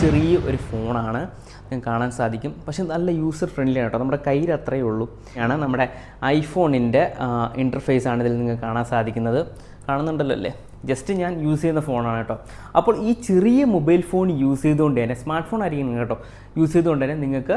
ചെറിയ ഒരു ഫോണാണ് നിങ്ങൾക്ക് കാണാൻ സാധിക്കും. പക്ഷെ നല്ല യൂസർ ഫ്രണ്ട്ലി ആണ് കേട്ടോ. നമ്മുടെ കയ്യിൽ അത്രയേ ഉള്ളൂ. ആണ് നമ്മുടെ ഐഫോണിന്റെ ഇന്റർഫേസ് ആണ് ഇതിൽ നിങ്ങൾക്ക് കാണാൻ സാധിക്കുന്നത്. കാണുന്നുണ്ടല്ലോ അല്ലേ? ജസ്റ്റ് ഞാൻ യൂസ് ചെയ്യുന്ന ഫോണാണ് കേട്ടോ. അപ്പോൾ ഈ ചെറിയ മൊബൈൽ ഫോൺ യൂസ് ചെയ്തുകൊണ്ട് തന്നെ സ്മാർട്ട് ഫോൺ ആയിരിക്കും കേട്ടോ യൂസ് ചെയ്തുകൊണ്ട് തന്നെ നിങ്ങൾക്ക്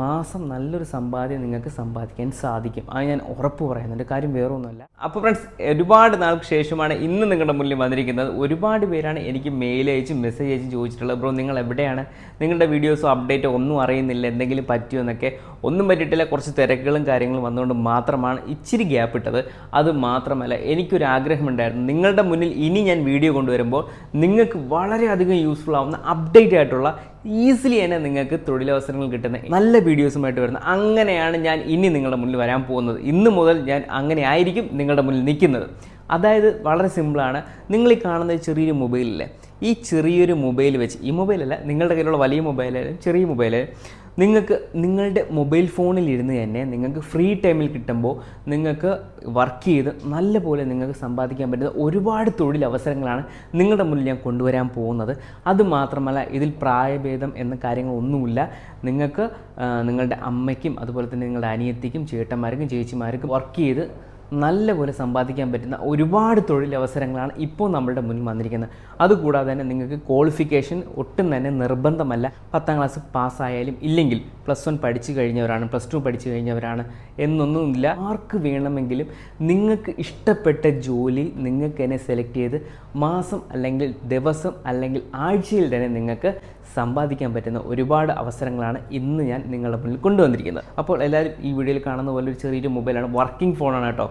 മാസം നല്ലൊരു സമ്പാദ്യം നിങ്ങൾക്ക് സമ്പാദിക്കാൻ സാധിക്കും. അത് ഞാൻ ഉറപ്പ് പറയുന്നുണ്ട് കാര്യം വേറെ ഒന്നുമല്ല അപ്പോൾ ഫ്രണ്ട്സ് ഒരുപാട് നാൾക്ക് ശേഷമാണ് ഇന്ന് നിങ്ങളുടെ മുന്നിൽ വന്നിരിക്കുന്നത്. ഒരുപാട് പേരാണ് എനിക്ക് മെയിൽ അയച്ചും മെസ്സേജ് അയച്ചും ചോദിച്ചിട്ടുള്ളത്. ബ്രോ നിങ്ങൾ എവിടെയാണ്? നിങ്ങളുടെ വീഡിയോസോ അപ്ഡേറ്റോ ഒന്നും അറിയുന്നില്ല. എന്തെങ്കിലും പറ്റുമോ എന്നൊക്കെ ഒന്നും പറ്റിയിട്ടില്ല. കുറച്ച് തിരക്കുകളും കാര്യങ്ങളും വന്നുകൊണ്ട് മാത്രമാണ് ഇച്ചിരി ഗ്യാപ്പ് ഇട്ടത്. അത് മാത്രമല്ല എനിക്കൊരു ആഗ്രഹമുണ്ടായിരുന്നു. നിങ്ങളുടെ മുന്നിൽ ഇനി ഞാൻ വീഡിയോ കൊണ്ടുവരുമ്പോൾ നിങ്ങൾക്ക് വളരെയധികം യൂസ്ഫുൾ ആവുന്ന അപ്ഡേറ്റ് ആയിട്ടുള്ള ഈസിലി തന്നെ നിങ്ങൾക്ക് തൊഴിലവസരങ്ങൾ കിട്ടുന്ന നല്ല വീഡിയോസുമായിട്ട് വരുന്ന അങ്ങനെയാണ് ഞാൻ ഇനി നിങ്ങളുടെ മുന്നിൽ വരാൻ പോകുന്നത്. ഇന്ന് മുതൽ ഞാൻ അങ്ങനെ ആയിരിക്കും നിങ്ങളുടെ മുന്നിൽ നിൽക്കുന്നത്. അതായത് വളരെ സിമ്പിളാണ് നിങ്ങൾ ഈ കാണുന്ന ചെറിയൊരു മൊബൈലില്ലേ ഈ ചെറിയൊരു മൊബൈൽ വെച്ച് ഈ മൊബൈലല്ല നിങ്ങളുടെ കയ്യിലുള്ള വലിയ മൊബൈലായാലും ചെറിയ മൊബൈലായാലും നിങ്ങൾക്ക് നിങ്ങളുടെ മൊബൈൽ ഫോണിൽ ഇരുന്ന് തന്നെ നിങ്ങൾക്ക് ഫ്രീ ടൈമിൽ കിട്ടുമ്പോൾ നിങ്ങൾക്ക് വർക്ക് ചെയ്ത് നല്ല പോലെ നിങ്ങൾക്ക് സമ്പാദിക്കാൻ പറ്റുന്ന ഒരുപാട് തൊഴിലവസരങ്ങളാണ് നിങ്ങളുടെ മുന്നിൽ ഞാൻ കൊണ്ടുവരാൻ പോകുന്നത്. അതുമാത്രമല്ല ഇതിൽ പ്രായഭേദം എന്ന കാര്യങ്ങളൊന്നുമില്ല. നിങ്ങൾക്ക് നിങ്ങളുടെ അമ്മയ്ക്കും അതുപോലെ തന്നെ നിങ്ങളുടെ അനിയത്തിക്കും ചേട്ടന്മാർക്കും ചേച്ചിമാർക്കും വർക്ക് ചെയ്ത് നല്ലപോലെ സമ്പാദിക്കാൻ പറ്റുന്ന ഒരുപാട് തൊഴിലവസരങ്ങളാണ് ഇപ്പോൾ നമ്മളുടെ മുന്നിൽ വന്നിരിക്കുന്നത്. അതുകൂടാതെ തന്നെ നിങ്ങൾക്ക് ക്വാളിഫിക്കേഷൻ ഒട്ടും തന്നെ നിർബന്ധമല്ല. പത്താം ക്ലാസ് പാസ്സായാലും ഇല്ലെങ്കിൽ പ്ലസ് വൺ പഠിച്ചു കഴിഞ്ഞവരാണ് പ്ലസ് ടു പഠിച്ചു കഴിഞ്ഞവരാണ് എന്നൊന്നുമില്ല. ആർക്ക് വേണമെങ്കിലും നിങ്ങൾക്ക് ഇഷ്ടപ്പെട്ട ജോലി നിങ്ങൾക്ക് തന്നെ സെലക്ട് ചെയ്ത് മാസം അല്ലെങ്കിൽ ദിവസം അല്ലെങ്കിൽ ആഴ്ചയിൽ തന്നെ നിങ്ങൾക്ക് സമ്പാദിക്കാൻ പറ്റുന്ന ഒരുപാട് അവസരങ്ങളാണ് ഇന്ന് ഞാൻ നിങ്ങളുടെ മുന്നിൽ കൊണ്ടുവന്നിരിക്കുന്നത്. അപ്പോൾ എല്ലാവരും ഈ വീഡിയോയിൽ കാണുന്ന പോലെ ഒരു ചെറിയൊരു മൊബൈലാണ് വർക്കിംഗ് ഫോണാണ് കേട്ടോ.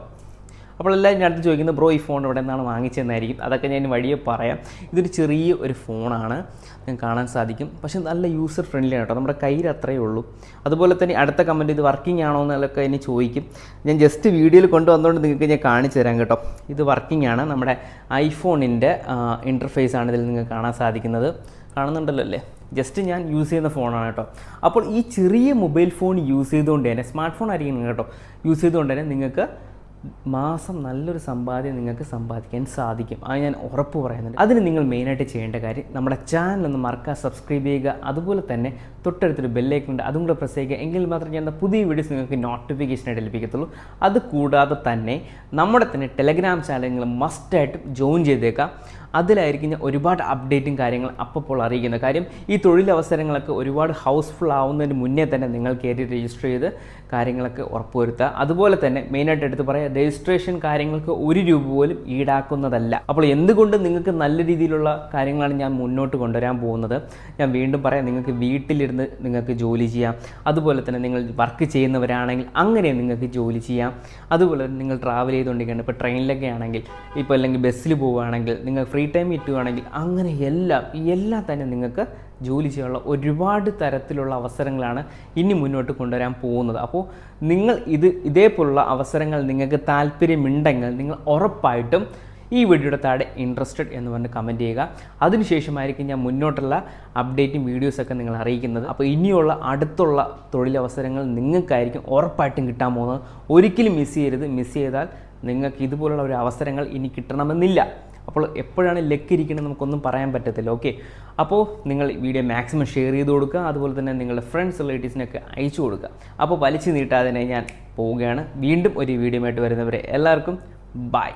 അപ്പോൾ എല്ലാവരും ഞാൻ അടുത്ത് ചോദിക്കുന്നത് ബ്രോ ഈ ഫോൺ ഇവിടെ നിന്നാണ് വാങ്ങിച്ചതെന്നായിരിക്കും? അതൊക്കെ ഞാൻ വഴിയെ പറയാം. ഇതൊരു ചെറിയ ഒരു ഫോണാണ് നിങ്ങൾക്ക് കാണാൻ സാധിക്കും. പക്ഷേ നല്ല യൂസർ ഫ്രണ്ട്ലി ആണ് കേട്ടോ. നമ്മുടെ കയ്യിൽ അത്രയേ ഉള്ളൂ. അതുപോലെ തന്നെ അടുത്ത കമന്റ് ഇത് വർക്കിംഗ് ആണോ എന്നൊക്കെ എന്നെ ചോദിക്കും. ഞാൻ ജസ്റ്റ് വീഡിയോയിൽ കൊണ്ടുവന്നുകൊണ്ട് നിങ്ങൾക്ക് ഞാൻ കാണിച്ചു തരാം കേട്ടോ. ഇത് വർക്കിംഗ് ആണ്. നമ്മുടെ ഐഫോണിന്റെ ഇന്റർഫേസ് ആണ് ഇതിൽ നിങ്ങൾക്ക് കാണാൻ സാധിക്കുന്നത്. കാണുന്നുണ്ടല്ലോ അല്ലേ? ജസ്റ്റ് ഞാൻ യൂസ് ചെയ്യുന്ന ഫോണാണ് കേട്ടോ. അപ്പോൾ ഈ ചെറിയ മൊബൈൽ ഫോൺ യൂസ് ചെയ്തുകൊണ്ട് തന്നെ സ്മാർട്ട് ഫോൺ ആയിരിക്കും കേട്ടോ യൂസ് ചെയ്തുകൊണ്ട് തന്നെ നിങ്ങൾക്ക് മാസം നല്ലൊരു സമ്പാദ്യം നിങ്ങൾക്ക് സമ്പാദിക്കാൻ സാധിക്കും. അത് ഞാൻ ഉറപ്പ് പറയുന്നുണ്ട്. അതിന് നിങ്ങൾ മെയിനായിട്ട് ചെയ്യേണ്ട കാര്യം നമ്മുടെ ചാനൽ ഒന്ന് മറക്കാൻ സബ്സ്ക്രൈബ് ചെയ്യുക. അതുപോലെ തന്നെ തൊട്ടടുത്തൊരു ബെല്ലേക്ക് ഉണ്ട്. അതും കൂടെ പ്രസ് ചെയ്യുക. എങ്കിൽ മാത്രമേ ഞാൻ പുതിയ വീഡിയോസ് നിങ്ങൾക്ക് നോട്ടിഫിക്കേഷനായിട്ട് ലഭിക്കത്തുള്ളൂ. അത് കൂടാതെ തന്നെ നമ്മുടെ തന്നെ ടെലഗ്രാം ചാനൽ നിങ്ങൾ മസ്റ്റായിട്ട് ജോയിൻ ചെയ്തേക്കാം. അതിലായിരിക്കും ഞാൻ ഒരുപാട് അപ്ഡേറ്റും കാര്യങ്ങൾ അപ്പോൾ അറിയിക്കുന്നത് കാര്യം ഈ തൊഴിലവസരങ്ങളൊക്കെ ഒരുപാട് ഹൗസ്ഫുൾ ആവുന്നതിന് മുന്നേ തന്നെ നിങ്ങൾ കയറി രജിസ്റ്റർ ചെയ്ത് കാര്യങ്ങളൊക്കെ ഉറപ്പുവരുത്തുക. അതുപോലെ തന്നെ മെയിനായിട്ട് എടുത്ത് പറയാം രജിസ്ട്രേഷൻ കാര്യങ്ങൾക്ക് ഒരു രൂപ പോലും ഈടാക്കുന്നതല്ല. അപ്പോൾ എന്തുകൊണ്ട് നിങ്ങൾക്ക് നല്ല രീതിയിലുള്ള കാര്യങ്ങളാണ് ഞാൻ മുന്നോട്ട് കൊണ്ടുവരാൻ പോകുന്നത്? ഞാൻ വീണ്ടും പറയാം നിങ്ങൾക്ക് വീട്ടിലിരുന്ന് നിങ്ങൾക്ക് ജോലി ചെയ്യാം. അതുപോലെ തന്നെ നിങ്ങൾ വർക്ക് ചെയ്യുന്നവരാണെങ്കിൽ അങ്ങനെ നിങ്ങൾക്ക് ജോലി ചെയ്യാം. അതുപോലെ നിങ്ങൾ ട്രാവൽ ചെയ്തുകൊണ്ടിരിക്കുകയാണ്. ഇപ്പോൾ ട്രെയിനിലൊക്കെ ആണെങ്കിൽ ഇപ്പോൾ അല്ലെങ്കിൽ ബസ്സിൽ പോവുകയാണെങ്കിൽ നിങ്ങൾ ഫ്രീ ടൈം കിട്ടുകയാണെങ്കിൽ അങ്ങനെ എല്ലാം എല്ലാം തന്നെ നിങ്ങൾക്ക് ജോലി ചെയ്യാനുള്ള ഒരുപാട് തരത്തിലുള്ള അവസരങ്ങളാണ് ഇനി മുന്നോട്ട് കൊണ്ടുവരാൻ പോകുന്നത്. അപ്പോൾ നിങ്ങൾ ഇത് ഇതേപോലുള്ള അവസരങ്ങൾ നിങ്ങൾക്ക് താല്പര്യമുണ്ടെങ്കിൽ നിങ്ങൾ ഉറപ്പായിട്ടും ഈ വീഡിയോയുടെ താഴെ ഇൻട്രസ്റ്റഡ് എന്ന് പറഞ്ഞ് കമന്റ് ചെയ്യുക. അതിനുശേഷമായിരിക്കും ഞാൻ മുന്നോട്ടുള്ള അപ്ഡേറ്റും വീഡിയോസൊക്കെ നിങ്ങൾ അറിയിക്കുന്നത്. അപ്പോൾ ഇനിയുള്ള അടുത്തുള്ള തൊഴിലവസരങ്ങൾ നിങ്ങൾക്കായിരിക്കും ഉറപ്പായിട്ടും കിട്ടാൻ പോകുന്നത്. ഒരിക്കലും മിസ് ചെയ്യരുത്. മിസ് ചെയ്താൽ നിങ്ങൾക്ക് ഇതുപോലുള്ള ഒരു അവസരങ്ങൾ ഇനി കിട്ടണമെന്നില്ല. അപ്പോൾ എപ്പോഴാണ് ലക്ക് ഇരിക്കുന്നത് നമുക്കൊന്നും പറയാൻ പറ്റത്തില്ല ഓക്കെ അപ്പോൾ നിങ്ങൾ വീഡിയോ മാക്സിമം ഷെയർ ചെയ്ത് കൊടുക്കുക അതുപോലെ തന്നെ നിങ്ങളുടെ ഫ്രണ്ട്സ് റിലേറ്റീവ്സിനൊക്കെ അയച്ചു കൊടുക്കുക. അപ്പോൾ വലിച്ചു നീട്ടാതെ ഞാൻ പോവുകയാണ്. വീണ്ടും ഒരു വീഡിയോ ആയിട്ട് വരുന്നവരെ എല്ലാവർക്കും ബൈ